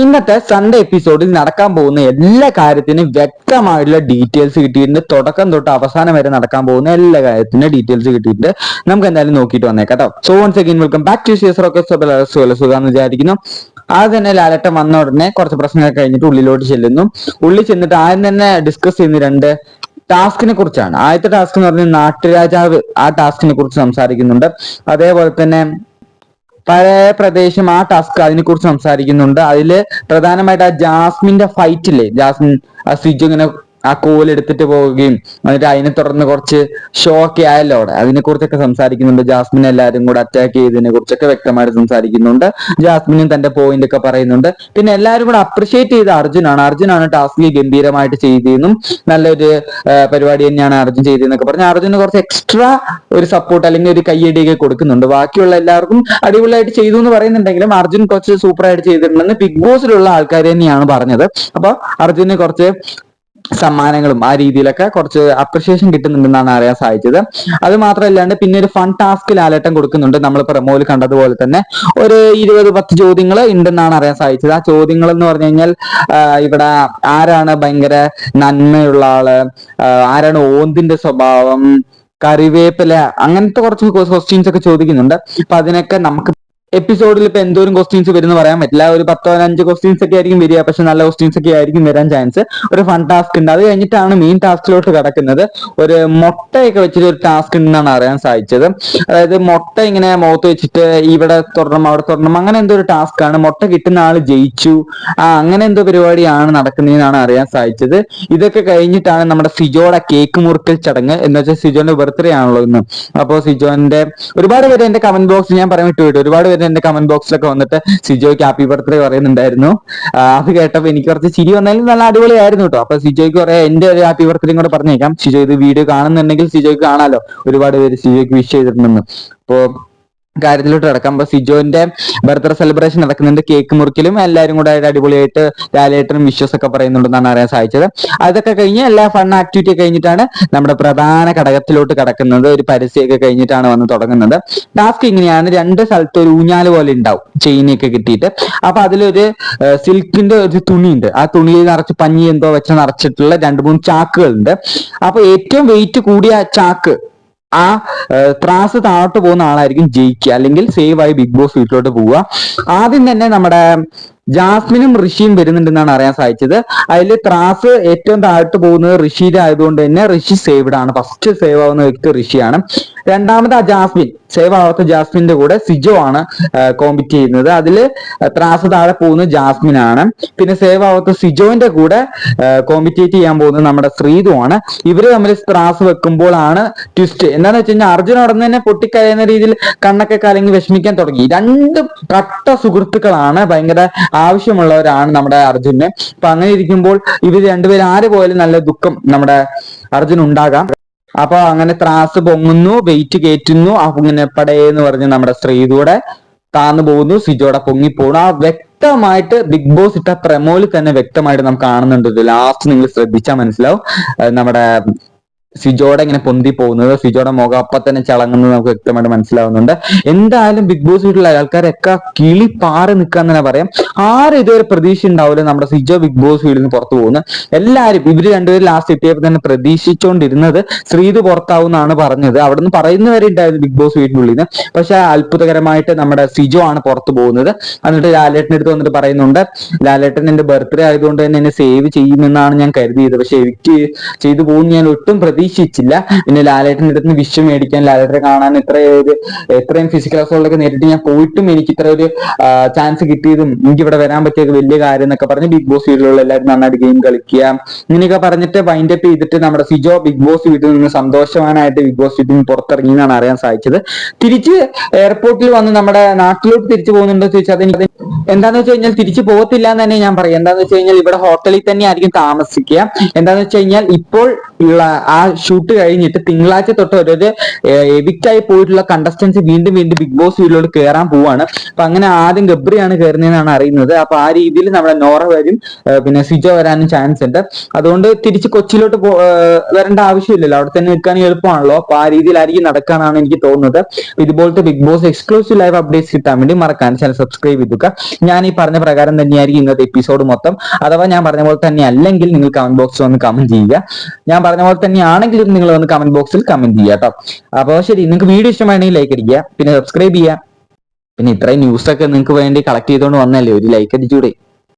ഇന്നത്തെ സൺഡേ എപ്പിസോഡിൽ നടക്കാൻ പോകുന്ന എല്ലാ കാര്യത്തിനും വ്യക്തമായിട്ടുള്ള ഡീറ്റെയിൽസ് കിട്ടിയിട്ടുണ്ട്. തുടക്കം തൊട്ട് അവസാനം വരെ നടക്കാൻ പോകുന്ന എല്ലാ കാര്യത്തിന്റെ ഡീറ്റെയിൽസ് കിട്ടിയിട്ടുണ്ട്. നമുക്ക് എന്തായാലും നോക്കിയിട്ട് വന്നേക്കാം so once again welcome back to Siyas rocket സുഖം വിചാരിക്കുന്നു. ആദ്യം തന്നെ ലാലട്ടം വന്ന ഉടനെ കുറച്ച് പ്രശ്നങ്ങൾ കഴിഞ്ഞിട്ട് ഉള്ളിലോട്ട് ചെല്ലുന്നു. ഉള്ളിൽ ചെന്നിട്ട് ആദ്യം തന്നെ ഡിസ്കസ് ചെയ്യുന്ന രണ്ട് ടാസ്കിനെ കുറിച്ചാണ്. ആദ്യത്തെ ടാസ്ക് എന്ന് പറഞ്ഞാൽ നാട്ടുരാജാവ് ആ ടാസ്കിനെ കുറിച്ച് സംസാരിക്കുന്നുണ്ട്. അതേപോലെ തന്നെ പഴയ പ്രദേശം ആ ടാസ്ക് അതിനെ കുറിച്ച് സംസാരിക്കുന്നുണ്ട്. അതിൽ പ്രധാനമായിട്ട് ആ ജാസ്മിന്റെ ഫൈറ്റ് ഇല്ലേ? ജാസ്മിൻ ആ സ്വിജ് ഇങ്ങനെ ആ കോൽ എടുത്തിട്ട് പോവുകയും എന്നിട്ട് അതിനെ തുടർന്ന് കുറച്ച് ഷോക്ക് ആയല്ലോ അവിടെ അതിനെ കുറിച്ചൊക്കെ സംസാരിക്കുന്നുണ്ട്. ജാസ്മിൻ എല്ലാവരും കൂടെ അറ്റാക്ക് ചെയ്തതിനെ കുറിച്ചൊക്കെ വ്യക്തമായിട്ട് സംസാരിക്കുന്നുണ്ട്. ജാസ്മിനും തന്റെ പോയിന്റ് ഒക്കെ പറയുന്നുണ്ട്. പിന്നെ എല്ലാവരും കൂടെ അപ്രിഷിയേറ്റ് ചെയ്ത അർജുനാണ്. അർജുനാണ് ടാസ്ക് ഗംഭീരമായിട്ട് ചെയ്തതെന്നും നല്ലൊരു പരിപാടി തന്നെയാണ് അർജുൻ ചെയ്തതെന്നൊക്കെ പറഞ്ഞ് അർജുന് കുറച്ച് എക്സ്ട്രാ ഒരു സപ്പോർട്ട് അല്ലെങ്കിൽ ഒരു കയ്യടിയൊക്കെ കൊടുക്കുന്നുണ്ട്. ബാക്കിയുള്ള എല്ലാവർക്കും അടിപൊളിയായിട്ട് ചെയ്തു എന്ന് പറയുന്നുണ്ടെങ്കിലും അർജുൻ കുറച്ച് സൂപ്പറായിട്ട് ചെയ്തിട്ടുണ്ടെന്ന് ബിഗ് ബോസിലുള്ള ആൾക്കാർ തന്നെയാണ് പറഞ്ഞത്. അപ്പൊ അർജുന് കുറച്ച് സമ്മാനങ്ങളും ആ രീതിയിലൊക്കെ കുറച്ച് അപ്രിഷിയേഷൻ കിട്ടുന്നുണ്ടെന്നാണ് അറിയാൻ സാധിച്ചത്. അത് മാത്രമല്ലാണ്ട് പിന്നെ ഒരു ഫൺ ടാസ്ക് ആലേട്ടം കൊടുക്കുന്നുണ്ട്. നമ്മൾ പ്രമോയിൽ കണ്ടതുപോലെ തന്നെ ഒരു ഇരുപത് പത്ത് ചോദ്യങ്ങൾ ഉണ്ടെന്നാണ് അറിയാൻ സാധിച്ചത്. ആ ചോദ്യങ്ങൾ എന്ന് പറഞ്ഞു കഴിഞ്ഞാൽ ഇവിടെ ആരാണ് ഭയങ്കര നന്മയുള്ള ആൾ? ആരാണ് ഓന്തിന്റെ സ്വഭാവം? കറിവേപ്പില അങ്ങനത്തെ കുറച്ച് ക്വസ്റ്റ്യൻസ് ഒക്കെ ചോദിക്കുന്നുണ്ട്. അപ്പൊ അതിനൊക്കെ നമുക്ക് എപ്പിസോഡിൽ ഇപ്പൊ എന്തോരം ക്വസ്റ്റ്യൻസ് വരുന്ന പറയാൻ പറ്റില്ല. ഒരു പത്തോ അഞ്ച് ക്വസ്റ്റ്യൻസ് ഒക്കെ ആയിരിക്കും വരിക. പക്ഷെ നല്ല ക്വസ്റ്റ്യൻസ് ഒക്കെ ആയിരിക്കും വരാൻ ചാൻസ് ഒരു ഫൺ ടാസ്ക് ഉണ്ട്. അത് കഴിഞ്ഞിട്ടാണ് മെയിൻ ടാസ്കിലോട്ട് കിടക്കുന്നത്. ഒരു മുട്ടയൊക്കെ വെച്ചിട്ട് ഒരു ടാസ്ക് ഉണ്ടെന്നാണ് അറിയാൻ സാധിച്ചത്. അതായത് മുട്ട ഇങ്ങനെ മുഖത്ത് വെച്ചിട്ട് ഇവിടെ തുടരണം അവിടെ തുടരണം അങ്ങനെ എന്തോ ഒരു ടാസ്ക് ആണ്. മുട്ട കിട്ടുന്ന ആൾ ജയിച്ചു. ആ അങ്ങനെ എന്തോ പരിപാടിയാണ് നടക്കുന്നതെന്നാണ് അറിയാൻ സാധിച്ചത്. ഇതൊക്കെ കഴിഞ്ഞിട്ടാണ് നമ്മുടെ സിജോയുടെ കേക്ക് മുറിക്കൽ ചടങ്ങ് എന്ന് വെച്ചാൽ സിജോന്റെ ബർത്ത്ഡേ ആണല്ലോ ഇന്ന്. അപ്പോൾ സിജോന്റെ ഒരുപാട് പേര് എന്റെ കമന്റ് ബോക്സിൽ ഞാൻ പറയാൻ വിട്ടുപോയിട്ട്. ഒരുപാട് പേര് എന്റെ കമന്റ് ബോക്സിലൊക്കെ വന്നിട്ട് സിജോയ്ക്ക് ഹാപ്പി ബർത്ത്ഡേ പറയുന്നുണ്ടായിരുന്നു. അത് കേട്ടപ്പോൾ എനിക്ക് കുറച്ച് ചിരി വന്നാലും നല്ല അടിപൊളിയായിരുന്നു കേട്ടോ അപ്പൊ സിജോയ്ക്ക് കുറെ എന്റെ ഒരു ഹാപ്പി ബർത്ത്ഡേയും കൂടെ പറഞ്ഞേക്കാം. സിജോ ഇത് വീഡിയോ കാണുന്നുണ്ടെങ്കിൽ സിജോയ്ക്ക് കാണാലോ. ഒരുപാട് പേര് സിജോയ്ക്ക് വിഷ് ചെയ്തിട്ടുണ്ടെന്ന്. അപ്പോ കാര്യത്തിലോട്ട് കിടക്കാം അപ്പൊ സിജോന്റെ ബർത്ത്ഡേ സെലിബ്രേഷൻ നടക്കുന്നുണ്ട്. കേക്ക് മുറിക്കലും എല്ലാവരും കൂടെ ആയിട്ട് അടിപൊളിയായിട്ട് ലാലേട്ടനും വിശ്വസ് ഒക്കെ പറയുന്നുണ്ടെന്നാണ് അറിയാൻ സാധിച്ചത്. അതൊക്കെ കഴിഞ്ഞ് എല്ലാ ഫൺ ആക്ടിവിറ്റി കഴിഞ്ഞിട്ടാണ് നമ്മുടെ പ്രധാന ഘടകത്തിലോട്ട് കിടക്കുന്നത്. ഒരു പരസ്യമൊക്കെ കഴിഞ്ഞിട്ടാണ് വന്ന് തുടങ്ങുന്നത്. ടാസ്ക് ഇങ്ങനെയാണ്. രണ്ട് സ്ഥലത്ത് ഒരു ഊഞ്ഞാൽ പോലെ ഉണ്ടാവും. ചെയിനൊക്കെ കിട്ടിയിട്ട്. അപ്പൊ അതിലൊരു സിൽക്കിന്റെ ഒരു തുണിയുണ്ട്. ആ തുണിയിൽ നിറച്ച് പഞ്ഞി എന്തോ വെച്ച് നിറച്ചിട്ടുള്ള രണ്ട് മൂന്ന് ചാക്കുകളുണ്ട്. അപ്പൊ ഏറ്റവും വെയിറ്റ് കൂടിയ ചാക്ക് ആ ത്രാസ് താഴോട്ട് പോകുന്ന ആളായിരിക്കും ജയിക്കുക. അല്ലെങ്കിൽ സേവ് ആയി ബിഗ് ബോസ് വീട്ടിലോട്ട് പോവുക. ആദ്യം തന്നെ നമ്മുടെ ജാസ്മിനും ഋഷിയും വരുന്നുണ്ടെന്നാണ് അറിയാൻ സാധിച്ചത്. അതിൽ ത്രാസ് ഏറ്റവും താഴോട്ട് പോകുന്നത് ഋഷിയുടെ ആയതുകൊണ്ട് തന്നെ ഋഷി സേവ്ഡ് ആണ്. ഫസ്റ്റ് സേവ് ആവുന്ന വ്യക്തി ഋഷിയാണ്. രണ്ടാമത് ആ ജാസ്മിൻ. സേവ് ആവാത്ത ജാസ്മിന്റെ കൂടെ സിജോ ആണ് കോമ്പറ്റ് ചെയ്യുന്നത്. അതിൽ ത്രാസ് താഴെ പോകുന്നത് ജാസ്മിൻ ആണ്. പിന്നെ സേവ് ആവാത്ത സിജോന്റെ കൂടെ കോമ്പറ്റേറ്റ് ചെയ്യാൻ പോകുന്നത് നമ്മുടെ ശ്രീതു ആണ്. ഇവർ തമ്മിൽ ത്രാസ് വെക്കുമ്പോഴാണ് ട്വിസ്റ്റ് എന്താന്ന് വെച്ച് കഴിഞ്ഞാൽ അർജുൻ ഉടനെ തന്നെ പൊട്ടിക്കരയുന്ന രീതിയിൽ കണ്ണൊക്കെ കലങ്ങി വിഷമിക്കാൻ തുടങ്ങി. രണ്ട് കട്ട സുഹൃത്തുക്കളാണ് ഭയങ്കര ആവശ്യമുള്ളവരാണ് നമ്മുടെ അർജുന്. അപ്പൊ അങ്ങനെ ഇരിക്കുമ്പോൾ ഇവർ രണ്ടുപേരും ആര് പോയാലും നല്ല ദുഃഖം നമ്മുടെ അർജുൻ ഉണ്ടാകാം. അപ്പൊ അങ്ങനെ ത്രാസ് പൊങ്ങുന്നു വെയിറ്റ് കയറ്റുന്നു അങ്ങനെ പടേ പടയെന്ന് പറഞ്ഞ് നമ്മുടെ ശ്രീതൂടെ താന്നു പോകുന്നു സിജോടെ പൊങ്ങിപ്പോണു. ആ വ്യക്തമായിട്ട് ബിഗ് ബോസ് ഇട്ട പ്രമോയിൽ തന്നെ വ്യക്തമായിട്ട് നമുക്ക് കാണുന്നുണ്ട്. ലാസ്റ്റ് നിങ്ങൾ ശ്രദ്ധിച്ചാൽ മനസ്സിലാവും. നമ്മുടെ സിജോടെ ഇങ്ങനെ പൊന്തി പോകുന്നത് സിജോയുടെ മുഖം അപ്പൊ തന്നെ ചളങ്ങുന്നത് നമുക്ക് വ്യക്തമായിട്ട് മനസ്സിലാവുന്നുണ്ട്. എന്തായാലും ബിഗ് ബോസ് വീട്ടിലുള്ള ആൾക്കാരൊക്കെ കിളി പാറി നിൽക്കാന്ന് തന്നെ പറയാം. ആരും ഇതുവരെ പ്രതീക്ഷ ഉണ്ടാവില്ല നമ്മുടെ സിജോ ബിഗ് ബോസ് വീട്ടിൽ നിന്ന് പുറത്തു പോകുന്നത് എല്ലാവരും ഇവർ രണ്ടുപേരും ലാസ്റ്റ് എത്തിയപ്പോൾ തന്നെ പ്രതീക്ഷിച്ചുകൊണ്ടിരുന്നത് ശ്രീത് പുറത്താവുന്നാണ് പറഞ്ഞത്. അവിടെ നിന്ന് പറയുന്നവരെ ഉണ്ടായിരുന്നു ബിഗ് ബോസ് വീട്ടിനുള്ളിൽ നിന്ന്. പക്ഷെ അത്ഭുതകരമായിട്ട് നമ്മുടെ സിജോ ആണ് പുറത്തു പോകുന്നത്. എന്നിട്ട് ലാലേട്ടന്റെ അടുത്ത് വന്നിട്ട് പറയുന്നുണ്ട് ലാലേട്ടൻ എന്റെ ബർത്ത്ഡേ ആയതുകൊണ്ട് തന്നെ എന്നെ സേവ് ചെയ്യുമെന്നാണ് ഞാൻ കരുതിയത്. പക്ഷെ എനിക്ക് ചെയ്തു പോകുന്ന ഞാൻ ഒട്ടും പ്രതീക്ഷിച്ചില്ല. പിന്നെ ലാലേട്ടന്റെ അടുത്ത് വിഷ് മേടിക്കാൻ ലാലേട്ടനെ കാണാൻ ഒരു എത്രയും ഫിസിക്കൽ അസോൾട്ടൊക്കെ നേരിട്ട് ഞാൻ പോയിട്ടും എനിക്ക് ഇത്ര ഒരു ചാൻസ് കിട്ടിയതും എനിക്ക് ഇവിടെ വരാൻ പറ്റിയത് വലിയ കാര്യം എന്നൊക്കെ പറഞ്ഞ് ബിഗ് ബോസ് വീട്ടിലുള്ള എല്ലാവരും നന്നായിട്ട് ഗെയിം കളിക്കുക. ഇങ്ങനെയൊക്കെ പറഞ്ഞിട്ട് വൈൻഡ് അപ്പ് ചെയ്തിട്ട് നമ്മുടെ സിജോ ബിഗ് ബോസ് വീട്ടിൽ നിന്ന് സന്തോഷവാനായിട്ട് ബിഗ് ബോസ് വീട്ടിൽ നിന്ന് പുറത്തിറങ്ങി എന്നാണ് അറിയാൻ സാധിച്ചത്. തിരിച്ച് എയർപോർട്ടിൽ വന്ന് നമ്മുടെ നാട്ടിലോട്ട് തിരിച്ചു പോകുന്നുണ്ടോ ചോദിച്ചാൽ അതെനിക്ക് എന്താന്ന് വെച്ച് കഴിഞ്ഞാൽ തിരിച്ചു പോകത്തില്ല എന്ന് തന്നെ ഞാൻ പറയും. എന്താന്ന് വെച്ച് കഴിഞ്ഞാൽ ഇവിടെ ഹോട്ടലിൽ തന്നെ ആയിരിക്കും താമസിക്കുക. എന്താന്ന് വെച്ച് കഴിഞ്ഞാൽ ഇപ്പോൾ ഉള്ള ആ ഷൂട്ട് കഴിഞ്ഞിട്ട് തിങ്കളാഴ്ച തൊട്ട് ഒരു എവിക്റ്റ് ആയി പോയിട്ടുള്ള കണ്ടസ്റ്റൻസ് വീണ്ടും വീണ്ടും ബിഗ് ബോസ് വീട്ടിലോട്ട് കയറാൻ പോവാണ്. അപ്പൊ അങ്ങനെ ആദ്യം ഗബ്രിയാണ് കയറുന്നതെന്നാണ് അറിയുന്നത്. അപ്പൊ ആ രീതിയിൽ നമ്മുടെ നോറ വരും പിന്നെ സിജോ വരാനും ചാൻസ് ഉണ്ട്. അതുകൊണ്ട് തിരിച്ച് കൊച്ചിയിലോട്ട് വരേണ്ട ആവശ്യമില്ലല്ലോ. അവിടെ തന്നെ നിൽക്കാൻ എളുപ്പമാണല്ലോ. അപ്പൊ ആ രീതിയിലായിരിക്കും നടക്കാനാണ് എനിക്ക് തോന്നുന്നത്. ഇതുപോലത്തെ Bigg Boss exclusive live updates കിട്ടാൻ വേണ്ടി മറക്കാൻ ചാനൽ സബ്സ്ക്രൈബ് ചെയ്തുക. ഞാൻ ഈ പറഞ്ഞ പ്രകാരം തന്നെയായിരിക്കും ഇന്നത്തെ എപ്പിസോഡ് മൊത്തം. അഥവാ ഞാൻ പറഞ്ഞ പോലെ തന്നെ അല്ലെങ്കിൽ നിങ്ങൾ കമന്റ് ബോക്സിൽ വന്ന് കമന്റ് ചെയ്യുക. ഞാൻ പറഞ്ഞ പോലെ തന്നെ ആണെങ്കിലും നിങ്ങൾ വന്ന് കമന്റ് ബോക്സിൽ കമന്റ് ചെയ്യുക കേട്ടോ അപ്പോൾ ശരി നിങ്ങൾക്ക് വീഡിയോ ഇഷ്ടമാണെങ്കിൽ ലൈക്ക് അടിക്കുക പിന്നെ സബ്സ്ക്രൈബ് ചെയ്യുക. പിന്നെ ഇത്രയും ന്യൂസ് ഒക്കെ നിങ്ങൾക്ക് വേണ്ടി കളക്ട് ചെയ്തുകൊണ്ട് വന്നല്ലേ ഒരു ലൈക്ക് അടിച്ചൂടെ?